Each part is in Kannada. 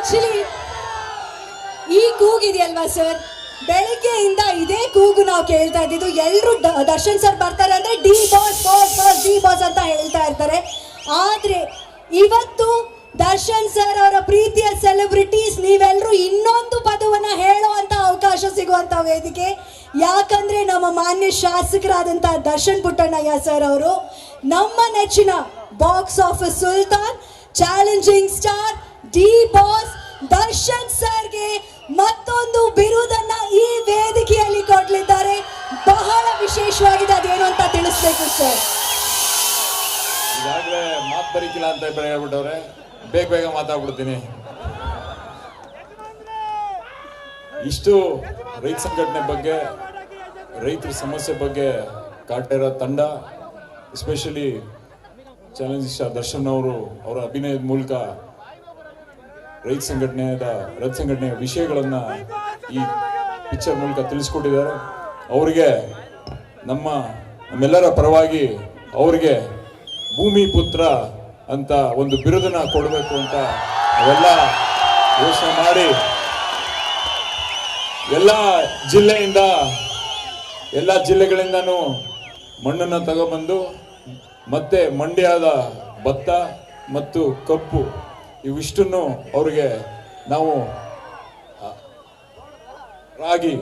ಆಕ್ಚುಲಿ ಈ ಕೂಗಿದೆಯಲ್ವಾ ಸರ್? ಬೆಳಿಗ್ಗೆಯಿಂದ ಇದೇ ಕೂಗು ನಾವು ಕೇಳ್ತಾ ಇದ್ದಿದ್ದು. ಎಲ್ಲರೂ ದರ್ಶನ್ ಸರ್ ಬರ್ತಾರೆ ಅಂದ್ರೆ D boss boss boss, D boss ಅಂತ ಹೇಳ್ತಾ ಇರ್ತಾರೆ. ಆದ್ರೆ ಇವತ್ತು ದರ್ಶನ್ ಸರ್ ಅವರ ಪ್ರೀತಿಯ ಸೆಲೆಬ್ರಿಟೀಸ್ ನೀವೆಲ್ಲರೂ ಇನ್ನೊಂದು ಪದವನ್ನ ಹೇಳುವಂತ ಅವಕಾಶ ಸಿಗುವಂತ ವೇದಿಕೆ. ಯಾಕಂದ್ರೆ ನಮ್ಮ ಮಾನ್ಯ ಶಾಸಕರಾದಂತ ದರ್ಶನ್ ಪುಟ್ಟಣ್ಣಯ್ಯ ಸರ್ ಅವರು ನಮ್ಮ ನೆಚ್ಚಿನ box office Sultan challenging star D boss Darshan ಸರ್ಗೆ ಮತ್ತೊಂದು ಬಿರುದನ್ನ ಈ ವೇದಿಕೆಯಲ್ಲಿ ಕೊಡ್ಲಿದ್ದಾರೆ. ಬಹಳ ವಿಶೇಷವಾಗಿದೆ ಅದೇನು ಅಂತ ತಿಳಿಸ್ಬೇಕು ಸರ್. ಈಗಾಗಲೇ ಮಾತು ಬರೀಕಿಲ್ಲ ಅಂತ ಹೇಳ್ಬಿಟ್ಟವ್ರೆ. ಬೇಗ ಬೇಗ ಮಾತಾಡ್ಬಿಡ್ತೀನಿ. ಇಷ್ಟು ರೈತ ಸಂಘಟನೆ ಬಗ್ಗೆ, ರೈತರ ಸಮಸ್ಯೆ ಬಗ್ಗೆ ಕಾಟಿರೋ ತಂಡ ಎಸ್ಪೆಷಲಿ ಚಾಲೆಂಜ್ ಸ್ಟಾರ್ ದರ್ಶನ್ ಅವರು, ಅವರ ಅಭಿನಯದ ಮೂಲಕ ರೈತ ಸಂಘಟನೆಯ ರೈತ ಸಂಘಟನೆಯ ವಿಷಯಗಳನ್ನ ಈ ಪಿಕ್ಚರ್ ಮೂಲಕ ತಿಳಿಸ್ಕೊಟ್ಟಿದ್ದಾರೆ. ಅವರಿಗೆ ನಮ್ಮ, ನಮ್ಮೆಲ್ಲರ ಪರವಾಗಿ ಅವರಿಗೆ ಭೂಮಿ ಪುತ್ರ ಅಂತ ಒಂದು ಬಿರುದನ್ನ ಕೊಡಬೇಕು ಅಂತ ಅವೆಲ್ಲ ಯೋಚನೆ ಮಾಡಿ, ಎಲ್ಲ ಜಿಲ್ಲೆಯಿಂದ, ಎಲ್ಲ ಜಿಲ್ಲೆಗಳಿಂದನೂ ಮಣ್ಣನ್ನು ತಗೊಬಂದು ಮತ್ತೆ ಮಂಡ್ಯದ ಭತ್ತ ಮತ್ತು ಕಪ್ಪು ಇವಿಷ್ಟನ್ನು ಅವರಿಗೆ ನಾವು ರಾಗಿ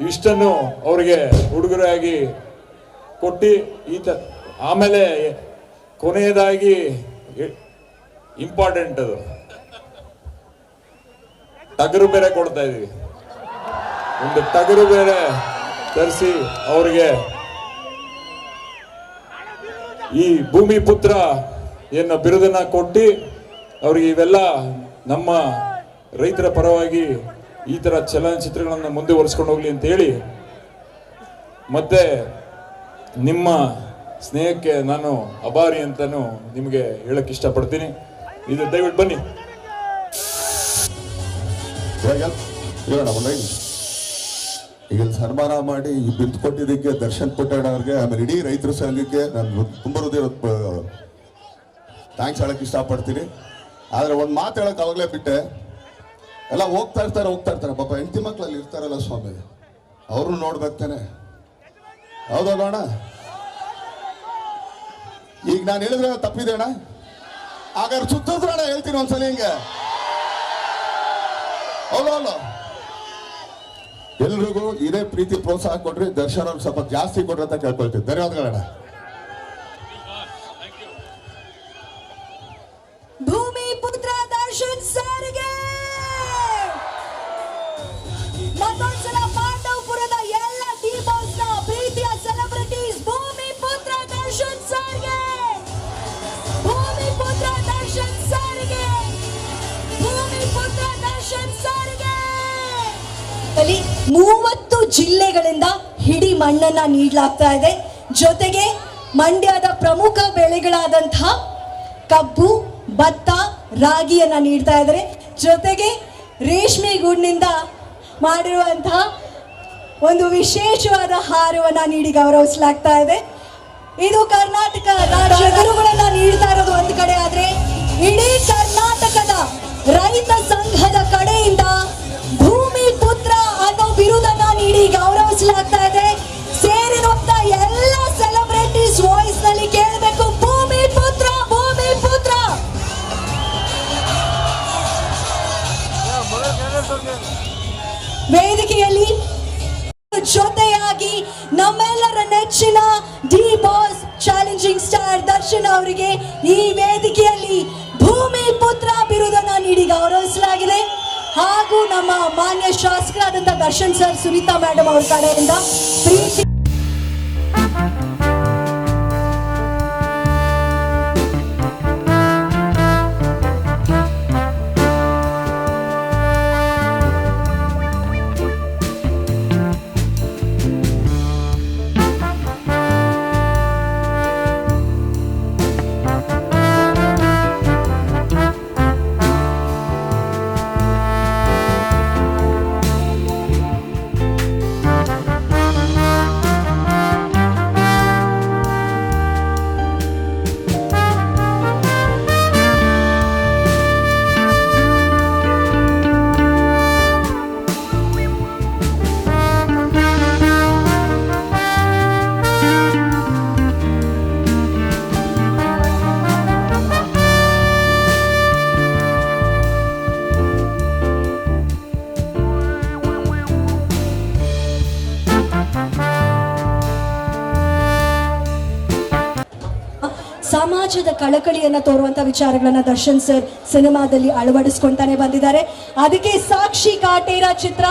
ಇವಿಷ್ಟನ್ನು ಅವರಿಗೆ ಉಡುಗೊರೆಯಾಗಿ ಕೊಟ್ಟು ಈತ ಆಮೇಲೆ ಕೊನೆಯದಾಗಿ ಇಂಪಾರ್ಟೆಂಟ್ ಅದು. ಟಗರು ಬೇರೆ ಕೊಡ್ತಾ ಇದೀವಿ. ಒಂದು ಟಗರು ಬೇರೆ ತರಿಸಿ ಅವರಿಗೆ. ಈ ಭೂಮಿ ಪುತ್ರ ಏನ ಬಿರುದನ್ನ ಕೊಟ್ಟು ಅವ್ರಿಗೆ ಇವೆಲ್ಲ ನಮ್ಮ ರೈತರ ಪರವಾಗಿ ಈ ತರ ಚಲನಚಿತ್ರಗಳನ್ನು ಮುಂದುವರಿಸ್ಕೊಂಡು ಹೋಗಲಿ ಅಂತ ಹೇಳಿ, ಮತ್ತೆ ನಿಮ್ಮ ಸ್ನೇಹಕ್ಕೆ ನಾನು ಅಭಾರಿ ಅಂತಲೂ ನಿಮಗೆ ಹೇಳಕ್ಕೆ ಇಷ್ಟಪಡ್ತೀನಿ. ಇದು ದಯವಿಟ್ಟು ಬನ್ನಿ. ಈಗ ಸನ್ಮಾನ ಮಾಡಿ ಈ ಬಿಂದು ಕೊಟ್ಟಿದ್ದಕ್ಕೆ ದರ್ಶನ್ ಪುಟ್ಟಣ್ಣ ಅವ್ರಿಗೆ, ಆಮೇಲೆ ಇಡೀ ರೈತರ ಸಂಘಕ್ಕೆ ನಾನು ತುಂಬ ಹೃದಯ ಥ್ಯಾಂಕ್ಸ್ ಹೇಳಕ್ ಇಷ್ಟಪಡ್ತೀನಿ. ಆದ್ರೆ ಒಂದು ಮಾತು ಹೇಳಕ್ ಅವಾಗಲೇ ಬಿಟ್ಟೆ. ಎಲ್ಲ ಹೋಗ್ತಾ ಇರ್ತಾರೆ ಹೋಗ್ತಾ ಇರ್ತಾರೆ. ಪಾಪ ಹೆಂಡತಿ ಮಕ್ಕಳಲ್ಲಿ ಇರ್ತಾರಲ್ಲ ಸ್ವಾಮಿ. ಅವ್ರನ್ನ ನೋಡ್ಬೇಕು ತಾನೆ. ಹೌದಲ್ಲ ಅಣ್ಣ ಈಗ ನಾನು ಹೇಳಿದ್ರೆ ತಪ್ಪಿದೆ ಅಣ್ಣ. ಹಾಗಾದ್ರೆ ಸುತ್ತಿದ್ರೆ ಅಣ್ಣ ಹೇಳ್ತೀನಿ ಒಂದ್ಸಲ ಹಿಂಗೆ. ಹೌದಲ್ಲ ಎಲ್ರಿಗೂ ಇದೇ ಪ್ರೀತಿ ಪ್ರೋತ್ಸಾಹ ಕೊಡ್ರಿ. ದರ್ಶನ ಸ್ವಲ್ಪ ಜಾಸ್ತಿ ಕೊಡ್ರಿ ಅಂತ ಕೇಳ್ಕೊಳ್ತೀವಿ ಧನ್ಯವಾದಗಳಣ್ಣ. ಪುತ್ರ ಸಾರಿಗೆ ಮತ್ತೊಂದ್ಸಲ ಪಾಂಡವಪುರದ ಎಲ್ಲ ಡಿ ಬಾಸ್ನ ಪ್ರೀತಿಯ ಸೆಲೆಬ್ರಿಟೀಸ್ ಭೂಮಿ ಪುತ್ರ ದರ್ಶನ್ ಸರ್ಗೆ. ಭೂಮಿ ಪುತ್ರ ದರ್ಶನ್ ಸರ್ಗೆ. ಭೂಮಿ ಪುತ್ರ ದರ್ಶನ್ ಸರ್ಗೆ. ಅಲ್ಲಿ ಮೂವತ್ತು ಜಿಲ್ಲೆಗಳಿಂದ ಹಿಡಿ ಮಣ್ಣನ್ನ ನೀಡಲಾಗ್ತಾ ಇದೆ. ಜೊತೆಗೆ ಮಂಡ್ಯದ ಪ್ರಮುಖ ಬೆಳೆಗಳಾದಂತಹ ಕಬ್ಬು ಭತ್ತ ರಾಗಿಯನ್ನು ನೀಡ್ತಾ ಇದ್ದಾರೆ. ಜೊತೆಗೆ ರೇಷ್ಮೆ ಗೂಡಿನಿಂದ ಮಾಡಿರುವಂತಹ ಒಂದು ವಿಶೇಷವಾದ ಹಾರವನ್ನು ನೀಡಿ ಗೌರವಿಸಲಾಗ್ತಾ ಇದೆ. ಇದು ಕರ್ನಾಟಕ ವೇದಿಕೆಯಲ್ಲಿ ಜೊತೆಯಾಗಿ ನಮ್ಮೆಲ್ಲರ ನೆಚ್ಚಿನ D boss challenging star Darshan ಅವರಿಗೆ ಈ ವೇದಿಕೆಯಲ್ಲಿ ಭೂಮಿ ಪುತ್ರ ಬಿರುದನ್ನ ನೀಡಿ ಗೌರವಿಸಲಾಗಿದೆ. ಹಾಗೂ ನಮ್ಮ ಮಾನ್ಯ ಶಾಸಕರಾದಂತಹ ದರ್ಶನ್ ಸರ್ ಸುನೀತಾ ಮೇಡಮ್ ಅವ್ರ ಕಡೆಯಿಂದ ಪ್ರೀತಿ ಸಮಾಜದ ಕಳಕಳಿಯನ್ನ ತೋರುವಂತ ವಿಚಾರಗಳನ್ನ ದರ್ಶನ್ ಸರ್ ಸಿನಿಮಾದಲ್ಲಿ ಅಳವಡಿಸ್ಕೊಂತಾನೆ ಬಂದಿದ್ದಾರೆ. ಅದಕ್ಕೆ ಸಾಕ್ಷಿ ಕಾಟೇರ ಚಿತ್ರ.